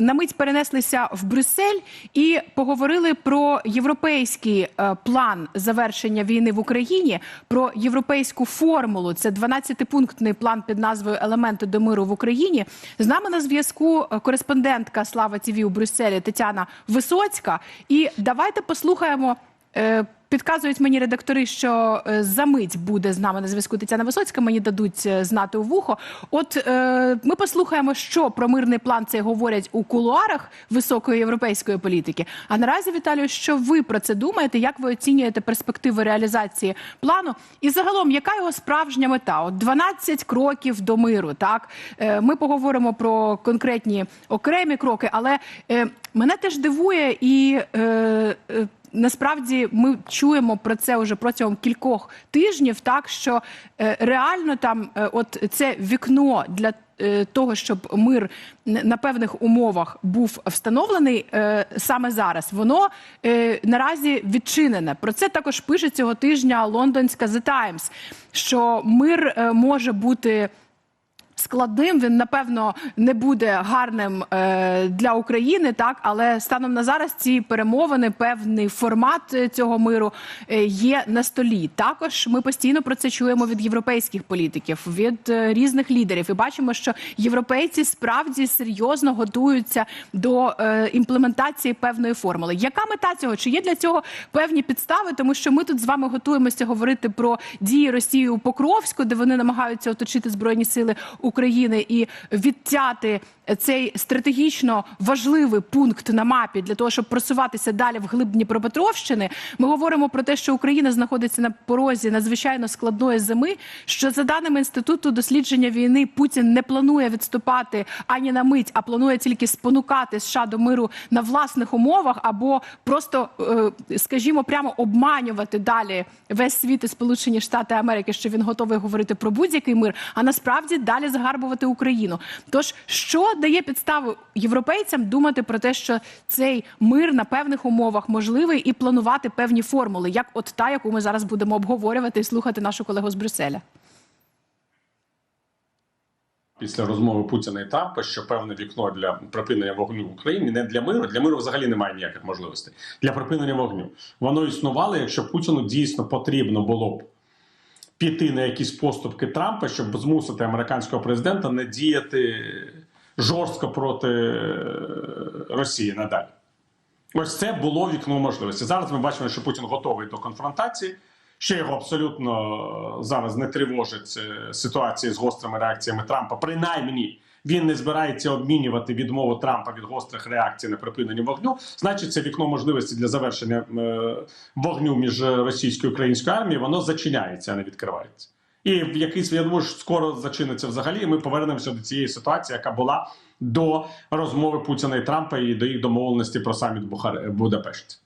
на мить перенеслися в Брюссель і поговорили про європейський е, план завершення війни в Україні, про європейську формулу. Це 12-пунктний план під назвою Елементи до миру в Україні. З нами на зв'язку е, кореспондентка Слава ТІВІ у Брюсселі Тетяна Висоцька. І давайте послухаємо. Е, Підказують мені редактори, що е, за мить буде з нами на зв'язку Тетяна Висоцька. Мені дадуть е, знати у вухо. От е, ми послухаємо, що про мирний план цей говорять у кулуарах високої європейської політики. А наразі, Віталію, що ви про це думаєте? Як ви оцінюєте перспективи реалізації плану? І загалом, яка його справжня мета? От 12 кроків до миру. Так Е, ми поговоримо про конкретні окремі кроки, але е, мене теж дивує і. Е, Насправді ми чуємо про це вже протягом кількох тижнів, так що е, реально там е, от це вікно для е, того, щоб мир на певних умовах був встановлений саме зараз, воно наразі відчинене. Про це також пише цього тижня лондонська The Times, що мир може бути складним. Він напевно не буде гарним е, для України, так але станом на зараз ці перемовини, певний формат е, цього миру е, є на столі. Також ми постійно про це чуємо від європейських політиків, від е, різних лідерів, і бачимо, що європейці справді серйозно готуються до е, імплементації певної формули. Яка мета цього? Чи є для цього певні підстави? Тому що ми тут з вами готуємося говорити про дії Росії у Покровську, де вони намагаються оточити збройні сили України і відтяти цей стратегічно важливий пункт на мапі для того, щоб просуватися далі в глиб Дніпропетровщини. Ми говоримо про те, що Україна знаходиться на порозі надзвичайно складної зими. Що за даними інституту дослідження війни, Путін не планує відступати ані на мить, а планує тільки спонукати США до миру на власних умовах, або просто, е, скажімо, прямо обманювати далі весь світ і Сполучені Штати Америки, що він готовий говорити про будь-який мир, а насправді далі загарбувати Україну. Тож що дає підставу європейцям думати про те, що цей мир на певних умовах можливий, і планувати певні формули, як от та, яку ми зараз будемо обговорювати і слухати нашу колегу з Брюсселя. після розмови Путіна і Трампа, що певне вікно для припинення вогню в Україні не для миру. Для миру взагалі немає ніяких можливостей для припинення вогню. Воно існувало, якщо Путіну дійсно потрібно було б піти на якісь поступки Трампа, щоб змусити американського президента не діяти жорстко проти е, Росії надалі. Ось це було вікно можливості. Зараз ми бачимо, що Путін готовий до конфронтації. Ще його абсолютно зараз не тривожить е, ситуація з гострими реакціями Трампа. Принаймні, він не збирається обмінювати відмову Трампа від гострих реакцій на припинення вогню. Значить, це вікно можливості для завершення е, вогню між російською і українською армією. Воно зачиняється, а не відкривається. І в якийсь я думаю, що скоро зачиниться взагалі. і Ми повернемося до цієї ситуації, яка була до розмови Путіна і Трампа і до їх домовленості про саміт Бухаре Будапешті.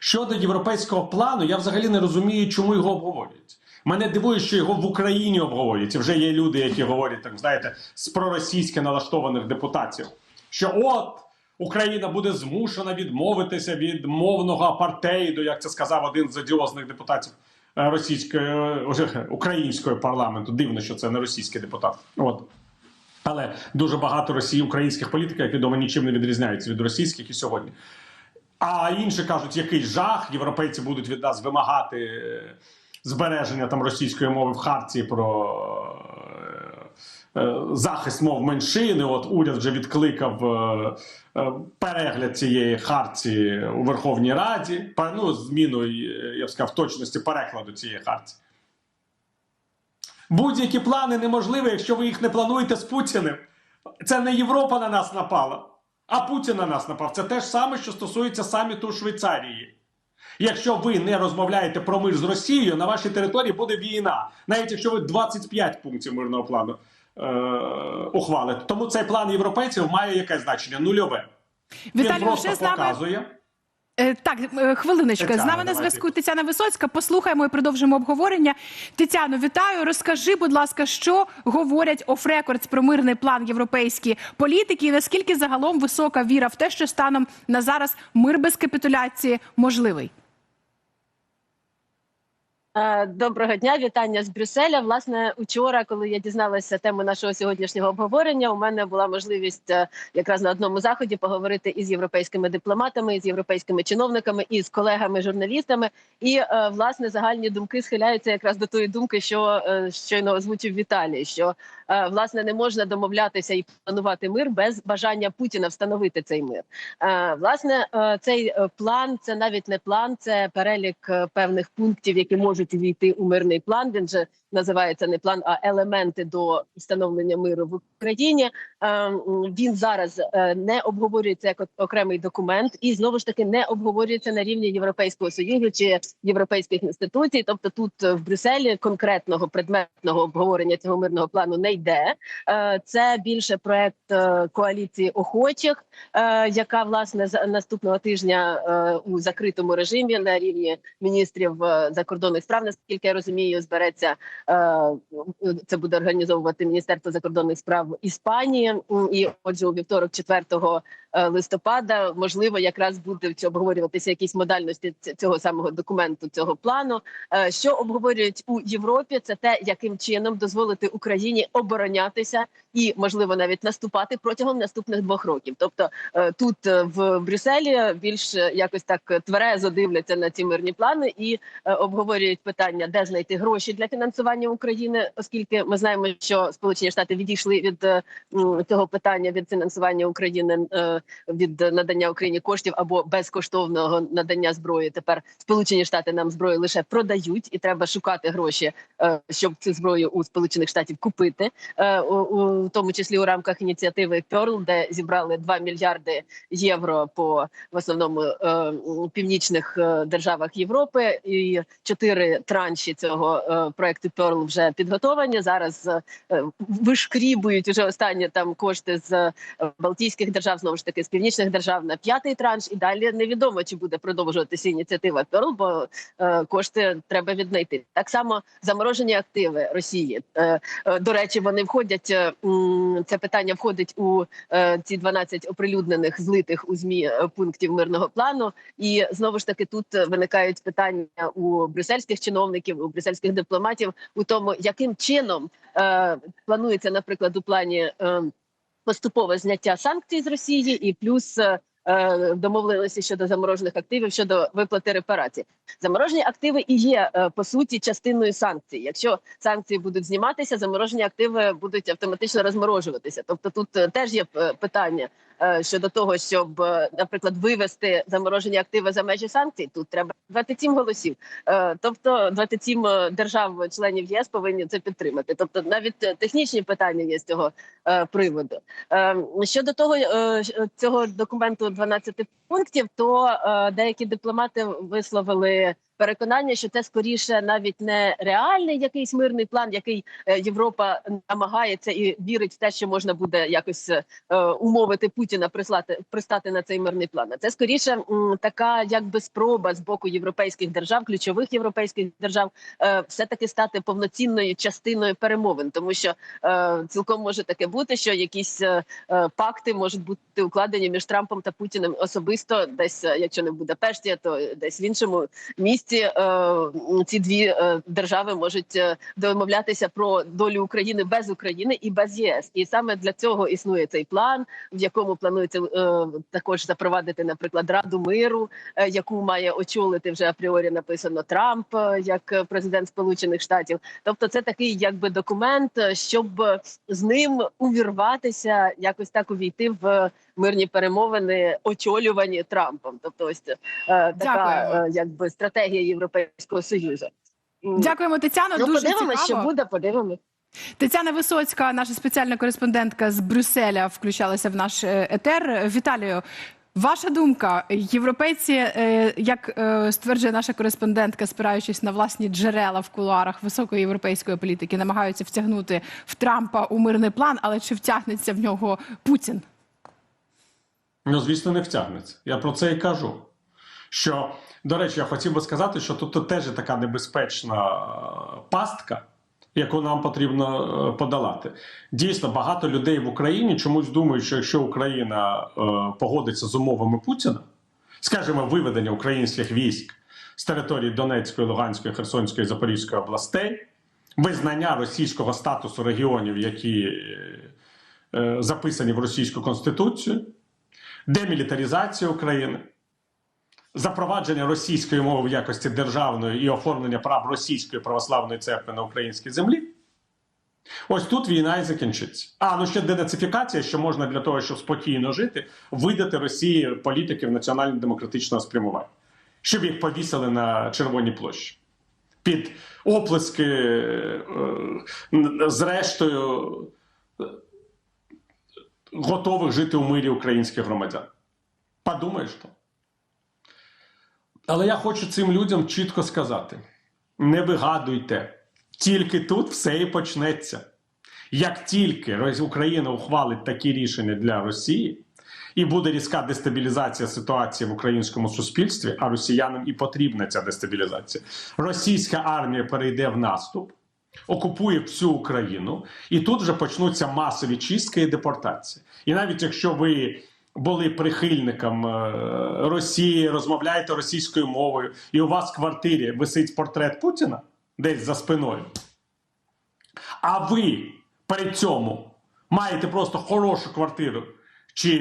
Щодо європейського плану, я взагалі не розумію, чому його обговорюють. Мене дивує, що його в Україні обговорюють. Вже є люди, які говорять, так знаєте, з проросійськи налаштованих депутатів, що от Україна буде змушена відмовитися від мовного апартейду, як це сказав один з одіозних депутатів е, російської е, українського парламенту. Дивно, що це не російський депутат. От. Але дуже багато росії українських політиків, як відомо, нічим не відрізняються від російських і сьогодні. А інші кажуть, який жах, європейці будуть від нас вимагати е, збереження там російської мови в хартії про е, е, захист мов меншини. От уряд вже відкликав е, перегляд цієї хартії у Верховній Раді. Ну, зміну, я б сказав, точності перекладу цієї хартії. Будь-які плани неможливі, якщо ви їх не плануєте з Путіним. Це не Європа на нас напала, а Путін на нас напав. Це те ж саме, що стосується саміту Швейцарії. Якщо ви не розмовляєте про мир з Росією, на вашій території буде війна, навіть якщо ви 25 пунктів мирного плану е- ухвалите. Тому цей план європейців має якесь значення? Нульове. Він просто показує. Е, Так, е, хвилиночка. Тетяна, з нами на давайте. зв'язку Тетяна Висоцька. Послухаємо і продовжимо обговорення. Тетяно, вітаю. Розкажи, будь ласка, що говорять оф рекордс про мирний план європейські політики, і наскільки загалом висока віра в те, що станом на зараз мир без капітуляції можливий? Е, Доброго дня, вітання з Брюсселя. Власне, учора, коли я дізналася тему нашого сьогоднішнього обговорення, у мене була можливість е, якраз на одному заході поговорити із європейськими дипломатами, із європейськими чиновниками, і з колегами-журналістами. І е, власне загальні думки схиляються якраз до тої думки, що щойно озвучив Віталій. Що власне не можна домовлятися і планувати мир без бажання Путіна встановити цей мир. Власне, цей план це навіть не план, це перелік певних пунктів, які можуть війти у мирний план. Він же називається не план, а елементи до встановлення миру в Україні. Е, Він зараз е, не обговорюється як окремий документ, і знову ж таки не обговорюється на рівні Європейського союзу чи європейських інституцій. Тобто, тут е, в Брюсселі конкретного предметного обговорення цього мирного плану не йде. Це більше проект коаліції охочих, яка власне наступного тижня у закритому режимі на рівні міністрів закордонних справ, наскільки я розумію, збереться це буде організовувати Міністерство закордонних справ Іспанії. І отже, у вівторок, 4 е, листопада, можливо, якраз буде обговорюватися якісь модальності цього самого документу, цього плану. Е, Що обговорюють у Європі, це те, яким чином дозволити Україні оборонятися і, можливо, навіть наступати протягом наступних двох років. Тобто е, тут е, в Брюсселі більш е, якось так е, тверезо дивляться на ці мирні плани і е, обговорюють питання, де знайти гроші для фінансування України, оскільки ми знаємо, що Сполучені Штати відійшли від е, цього питання від фінансування України е, від надання Україні коштів або безкоштовного надання зброї. Тепер Сполучені Штати нам зброю лише продають, і треба шукати гроші, е, щоб цю зброю у Сполучених Штатів купити, у, тому числі у рамках ініціативи Pearl, де зібрали 2 мільярди євро по в основному північних державах Європи, і чотири транші цього проекту Pearl вже підготовані. Зараз е, вишкрібують уже останні там кошти з е, Балтійських держав, знову ж таки з північних держав на п'ятий транш. І далі невідомо чи буде продовжуватися ініціатива Pearl, бо е, кошти треба віднайти. Так само заморожені активи Росії. Е, е, до речі, вони входять. е, Це питання входить у е, ці 12 оприлюднених злитих у змі е, пунктів мирного плану. І знову ж таки тут е, виникають питання у брюссельських чиновників, у брюссельських дипломатів у тому, яким чином е, планується, наприклад, у плані е, поступове зняття санкцій з Росії, і плюс е, е, домовленості щодо заморожених активів щодо виплати репарацій. Заморожені активи і є е, по суті частиною санкцій. Якщо санкції будуть зніматися, заморожені активи будуть автоматично розморожуватися. Тобто, тут е, теж є е, питання щодо того, щоб, наприклад, вивести заморожені активи за межі санкцій. Тут треба 27 голосів. Тобто 27 держав-членів ЄС повинні це підтримати. Тобто, навіть технічні питання є з цього приводу. Щодо того цього документу 12 пунктів, то деякі дипломати висловили with переконання, що це скоріше навіть не реальний якийсь мирний план, який е, Європа намагається і вірить в те, що можна буде якось е, умовити Путіна прислати пристати на цей мирний план. А це скоріше така, якби спроба з боку європейських держав, ключових європейських держав, е, все таки стати повноцінною частиною перемовин, тому що цілком може таке бути, що якісь пакти можуть бути укладені між Трампом та Путіним особисто, десь якщо не в Будапешті, то десь в іншому місці. Е, м, ці дві е, держави можуть е, домовлятися про долю України без України і без ЄС. І саме для цього існує цей план, в якому планується е, також запровадити, наприклад, Раду миру, е, яку має очолити вже апріорі написано Трамп е, як е, президент Сполучених Штатів. Тобто, це такий якби документ, е, щоб е, з ним увірватися, якось так увійти в мирні перемовини, очолювані Трампом. Тобто, ось е, така е, якби стратегія Європейського союзу. Дякуємо, Тетяно. Ну, дуже подивимось, що буде, подивимось. Тетяна Висоцька, наша спеціальна кореспондентка з Брюсселя, включалася в наш е, етер. Віталію, ваша думка, європейці, е, як е, стверджує наша кореспондентка, спираючись на власні джерела в кулуарах високої європейської політики, намагаються втягнути в Трампа у мирний план, але чи втягнеться в нього Путін? Ну, звісно, не втягнеться. Я про це і кажу. Що, до речі, я хотів би сказати, що тут теж така небезпечна е, пастка, яку нам потрібно е, подолати. Дійсно, багато людей в Україні чомусь думають, що якщо Україна е, погодиться з умовами Путіна, скажімо, виведення українських військ з території Донецької, Луганської, Херсонської, Запорізької областей, визнання російського статусу регіонів, які записані в російську конституцію, демілітаризація України, запровадження російської мови в якості державної і оформлення прав російської православної церкви на українській землі. Ось тут війна і закінчиться. А ну ще денацифікація, що можна для того, щоб спокійно жити, видати Росії політиків національно-демократичного спрямування, щоб їх повісили на Червоній площі під оплески, е, е, зрештою, готових жити у мирі українських громадян. Подумаєш то. Але я хочу цим людям чітко сказати: не вигадуйте, тільки тут все і почнеться. Як тільки Україна ухвалить такі рішення для Росії, і буде різка дестабілізація ситуації в українському суспільстві, а росіянам і потрібна ця дестабілізація. Російська армія перейде в наступ, окупує всю Україну, і тут вже почнуться масові чистки і депортації. І навіть якщо ви були прихильником е, Росії, розмовляєте російською мовою, і у вас в квартирі висить портрет Путіна десь за спиною, а ви при цьому маєте просто хорошу квартиру чи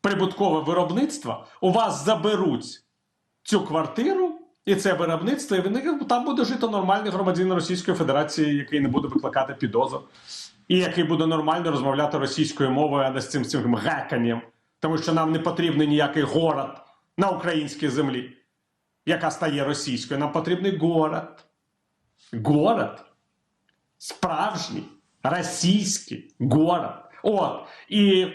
прибуткове виробництво, у вас заберуть цю квартиру і це виробництво, і він там буде жити нормальний громадянин Російської Федерації, який не буде викликати підозр, і який буде нормально розмовляти російською мовою, а не з цим, цим геканням, тому що нам не потрібен ніякий город на українській землі, яка стає російською. Нам потрібний город. Город справжній, російський город. От. І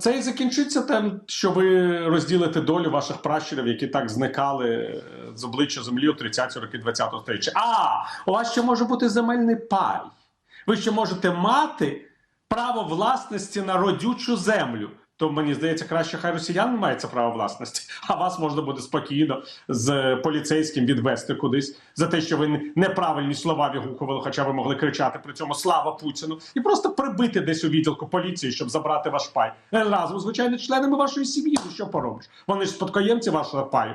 це і закінчиться тим, що ви розділите долю ваших пращурів, які так зникали е, з обличчя землі у 30-ті роки 20-го століття. А, у вас ще може бути земельний пай. Ви ще можете мати право власності на родючу землю. То мені здається, краще хай росіян має це право власності, а вас можна буде спокійно з поліцейським відвести кудись за те, що ви неправильні слова вигукували, хоча ви могли кричати при цьому слава Путіну, і просто прибити десь у відділку поліції, щоб забрати ваш пай разом, звичайно, членами вашої сім'ї. Ну що поробиш? Вони ж спадкоємці вашого паю.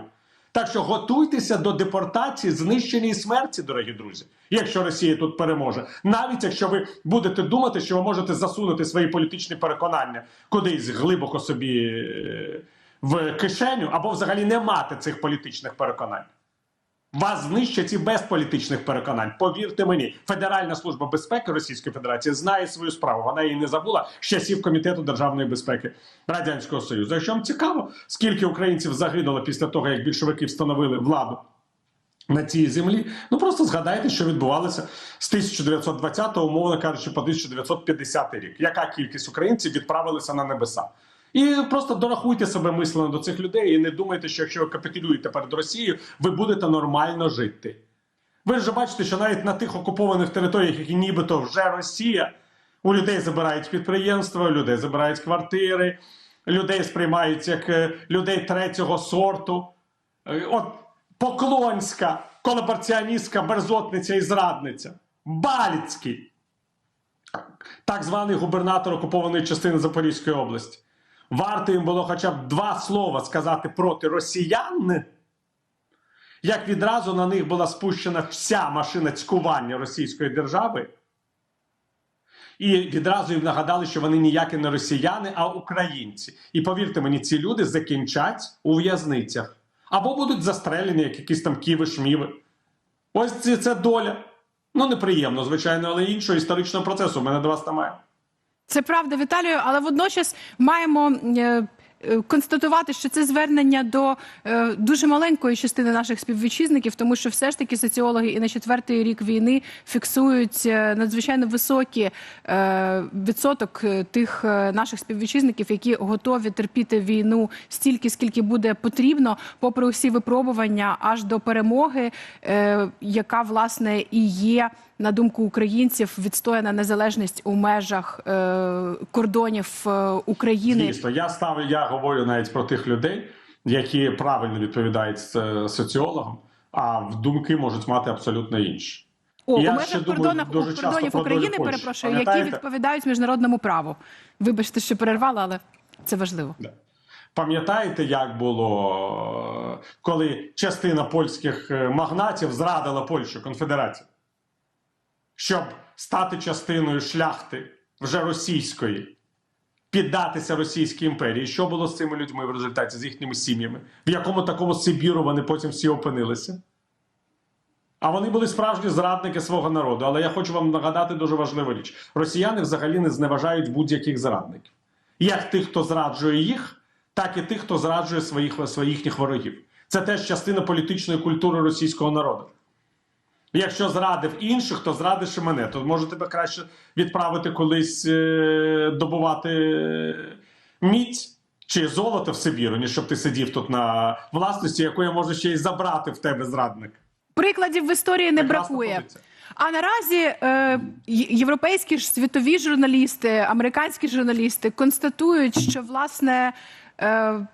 Так що готуйтеся до депортації, знищення і смерті, дорогі друзі, якщо Росія тут переможе. Навіть якщо ви будете думати, що ви можете засунути свої політичні переконання кудись глибоко собі е, в кишеню, або взагалі не мати цих політичних переконань. Вас знищать і без політичних переконань. Повірте мені, Федеральна служба безпеки Російської Федерації знає свою справу. Вона її не забула з часів комітету державної безпеки Радянського Союзу. Якщо вам цікаво, скільки українців загинуло після того, як більшовики встановили владу на цій землі, ну просто згадайте, що відбувалося з 1920 умовно кажучи, по 1950 рік. Яка кількість українців відправилися на небеса? І просто дорахуйте себе мислено до цих людей і не думайте, що якщо ви капітулюєте перед Росією, ви будете нормально жити. Ви ж бачите, що навіть на тих окупованих територіях, які нібито вже Росія, у людей забирають підприємства, у людей забирають квартири, людей сприймають як е, людей третього сорту. Е, От Поклонська, колабораціоністська мерзотниця і зрадниця, Баліцький, так званий губернатор окупованої частини Запорізької області. Варто їм було хоча б два слова сказати проти росіян, як відразу на них була спущена вся машина цькування Російської держави. І відразу їм нагадали, що вони ніякі не росіяни, а українці. І повірте мені, ці люди закінчать у в'язницях або будуть застрелені, як якісь там ківи-шміви. Ось це, це доля. Ну, неприємно, звичайно, але іншого історичного процесу в мене до вас немає. Це правда, Віталію, але водночас маємо е, констатувати, що це звернення до е, дуже маленької частини наших співвітчизників, тому що все ж таки соціологи і на четвертий рік війни фіксують е, надзвичайно високий е, відсоток е, тих е, наших співвітчизників, які готові терпіти війну стільки, скільки буде потрібно, попри усі випробування, аж до перемоги, е, яка власне і є на думку українців, відстояна незалежність у межах е, кордонів е, України. Дійсно, я ставлю, я говорю навіть про тих людей, які правильно відповідають соціологам, а в думки можуть мати абсолютно інші. О, Я у межах думаю кордонів, кордонів України, перепрошую, які відповідають міжнародному праву. Вибачте, що перервала, але це важливо. Да. Пам'ятаєте, як було, коли частина польських е, магнатів зрадила Польщу Конфедерацію? Щоб стати частиною шляхти вже російської, піддатися Російській імперії. Що було з цими людьми в результаті, з їхніми сім'ями? В якому такому Сибіру вони потім всі опинилися? А вони були справжні зрадники свого народу. Але я хочу вам нагадати дуже важливу річ: росіяни взагалі не зневажають будь-яких зрадників. Як тих, хто зраджує їх, так і тих, хто зраджує своїх, своїхніх ворогів. Це теж частина політичної культури російського народу. Якщо зрадив інших, то зрадиш і мене. То може тебе краще відправити колись е, добувати е, мідь чи золото в Сибіру, ніж щоб ти сидів тут на власності, яку я можу ще й забрати в тебе зрадник. Прикладів в історії не Прекрасна бракує. позиція. А наразі е, європейські ж світові журналісти, американські журналісти констатують, що власне. Е,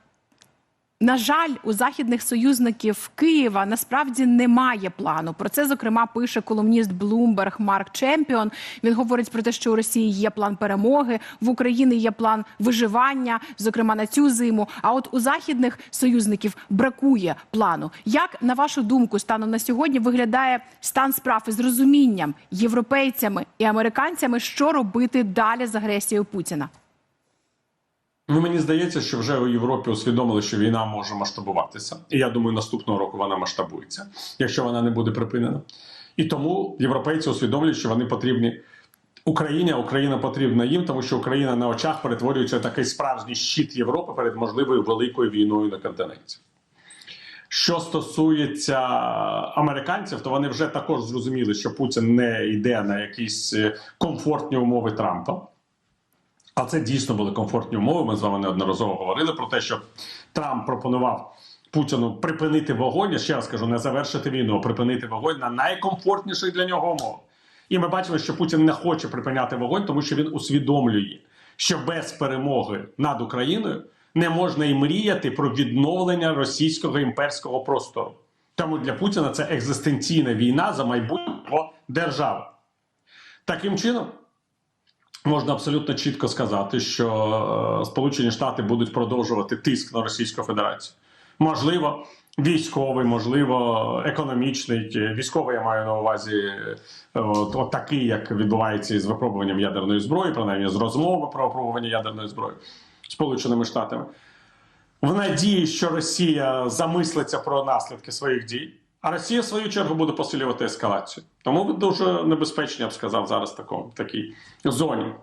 на жаль, у західних союзників Києва насправді немає плану. Про це зокрема пише колумніст Bloomberg Марк Чемпіон. Він говорить про те, що у Росії є план перемоги, в Україні є план виживання, зокрема на цю зиму. А от у західних союзників бракує плану. Як на вашу думку, станом на сьогодні виглядає стан справ із розумінням європейцями і американцями, що робити далі з агресією Путіна? Ну, мені здається, що вже у Європі усвідомили, що війна може масштабуватися. І я думаю, наступного року вона масштабується, якщо вона не буде припинена. І тому європейці усвідомлюють, що вони потрібні Україні, а Україна потрібна їм, тому що Україна на очах перетворюється такий справжній щит Європи перед можливою великою війною на континенті. Що стосується американців, то вони вже також зрозуміли, що Путін не йде на якісь е, комфортні умови Трампа. А це дійсно були комфортні умови. Ми з вами неодноразово говорили про те, що Трамп пропонував Путіну припинити вогонь. Я ще раз кажу, не завершити війну, а припинити вогонь на найкомфортніших для нього умовах. І ми бачимо, що Путін не хоче припиняти вогонь, тому що він усвідомлює, що без перемоги над Україною не можна і мріяти про відновлення російського імперського простору. Тому для Путіна це екзистенційна війна за майбутнє держави. Таким чином, можна абсолютно чітко сказати, що е, Сполучені Штати будуть продовжувати тиск на Російську Федерацію. Можливо, військовий, можливо, економічний. Військовий я маю на увазі е, от, от такий, як відбувається із випробуванням ядерної зброї, принаймні з розмови про випробування ядерної зброї Сполученими Штатами. В надії, що Росія замислиться про наслідки своїх дій, а Росія, в свою чергу, буде посилювати ескалацію. Тому ви дуже небезпечні, я б сказав, зараз в такій зоні.